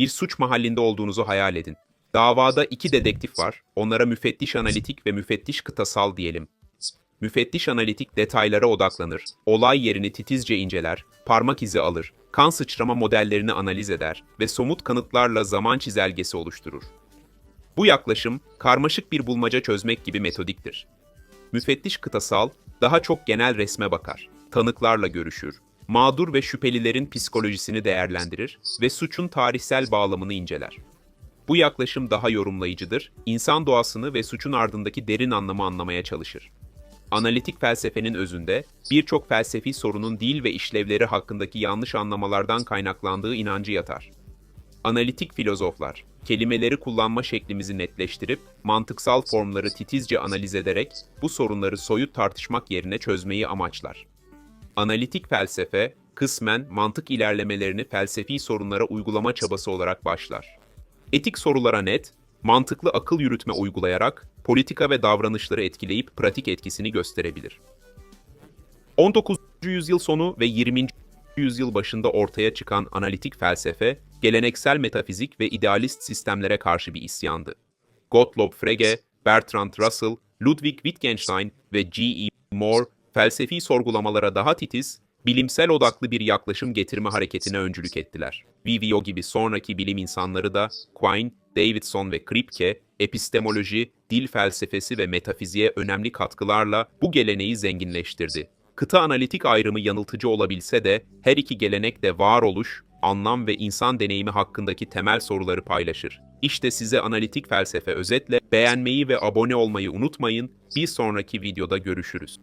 Bir suç mahallinde olduğunuzu hayal edin. Davada iki dedektif var. Onlara müfettiş analitik ve müfettiş kıtasal diyelim. Müfettiş analitik detaylara odaklanır, olay yerini titizce inceler, parmak izi alır, kan sıçrama modellerini analiz eder ve somut kanıtlarla zaman çizelgesi oluşturur. Bu yaklaşım, karmaşık bir bulmaca çözmek gibi metodiktir. Müfettiş kıtasal, daha çok genel resme bakar, tanıklarla görüşür, mağdur ve şüphelilerin psikolojisini değerlendirir ve suçun tarihsel bağlamını inceler. Bu yaklaşım daha yorumlayıcıdır, insan doğasını ve suçun ardındaki derin anlamı anlamaya çalışır. Analitik felsefenin özünde birçok felsefi sorunun dil ve işlevleri hakkındaki yanlış anlamalardan kaynaklandığı inancı yatar. Analitik filozoflar, kelimeleri kullanma şeklimizi netleştirip mantıksal formları titizce analiz ederek bu sorunları soyut tartışmak yerine çözmeyi amaçlar. Analitik felsefe, kısmen mantık ilerlemelerini felsefi sorunlara uygulama çabası olarak başlar. Etik sorulara net, mantıklı akıl yürütme uygulayarak politika ve davranışları etkileyip pratik etkisini gösterebilir. 19. yüzyıl sonu ve 20. yüzyıl başında ortaya çıkan analitik felsefe, geleneksel metafizik ve idealist sistemlere karşı bir isyandı. Gottlob Frege, Bertrand Russell, Ludwig Wittgenstein ve G.E. Moore, felsefi sorgulamalara daha titiz, bilimsel odaklı bir yaklaşım getirme hareketine öncülük ettiler. Vivio gibi sonraki bilim insanları da Quine, Davidson ve Kripke, epistemoloji, dil felsefesi ve metafiziğe önemli katkılarla bu geleneği zenginleştirdi. Kıta analitik ayrımı yanıltıcı olabilse de her iki gelenek de varoluş, anlam ve insan deneyimi hakkındaki temel soruları paylaşır. İşte size analitik felsefe özetle beğenmeyi ve abone olmayı unutmayın. Bir sonraki videoda görüşürüz.